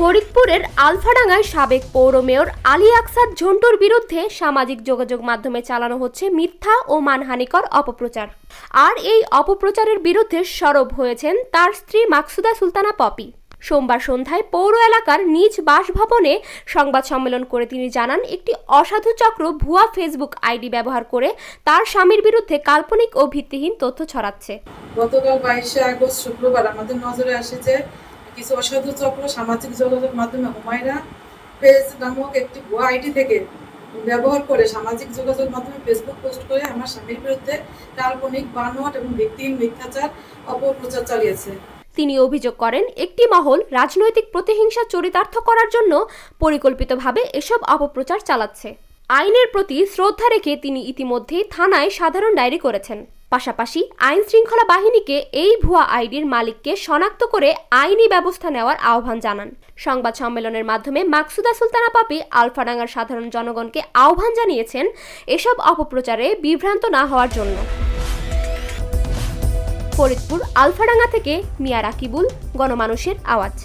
ফরিদপুরের আলফাডাঙ্গায় সাবেক পৌর মেয়র আলী আকসাদ ঝন্টুর বিরুদ্ধে সামাজিক যোগাযোগ মাধ্যমে চালানো হচ্ছে মিথ্যা ও মানহানিকর অপপ্রচার। আর এই অপপ্রচারের বিরুদ্ধে সরব হয়েছেন তার স্ত্রী মাকসুদা সুলতানা পপি। সোমবার সন্ধ্যায় পৌর এলাকার নিজ বাসভবনে সংবাদ সম্মেলন করে তিনি জানান, একটি অসাধু চক্র ভুয়া ফেসবুক আইডি ব্যবহার করে তার স্বামীর বিরুদ্ধে কাল্পনিক ও ভিত্তিহীন তথ্য ছড়াচ্ছে। গতকাল বাইশে আগস্ট শুক্রবার আমাদের নজরে আসে যে কিছু অসাধু চক্র সামাজিক যোগাযোগ মাধ্যমে হুমায়রা পেজ নামক একটি ভুয়া আইডি থেকে ব্যবহার করে সামাজিক যোগাযোগ মাধ্যমে ফেসবুক পোস্ট করে আমার স্বামীর বিরুদ্ধে কাল্পনিক বানোয়াট এবং ভিত্তিহীন মিথ্যাচার অপপ্রচার চালিয়েছে। তিনি অভিযোগ করেন, একটি মহল রাজনৈতিক প্রতিহিংসা চরিতার্থ করার জন্য পরিকল্পিতভাবে এসব অপপ্রচার চালাচ্ছে। আইনের প্রতি শ্রদ্ধা রেখে তিনি ইতিমধ্যেই থানায় সাধারণ ডায়েরি করেছেন। পাশাপাশি আইন শৃঙ্খলা বাহিনীকে এই ভুয়া আইডির মালিককে শনাক্ত করে আইনি ব্যবস্থা নেওয়ার আহ্বান জানান। সংবাদ সম্মেলনের মাধ্যমে মাকসুদা সুলতানা পাপি আলফাডাঙ্গার সাধারণ জনগণকে আহ্বান জানিয়েছেন এসব অপপ্রচারে বিভ্রান্ত না হওয়ার জন্য। ফরিদপুর, আলফাডাঙ্গা থেকে মিয়া রাকিবুল, গণমানুষের আওয়াজ।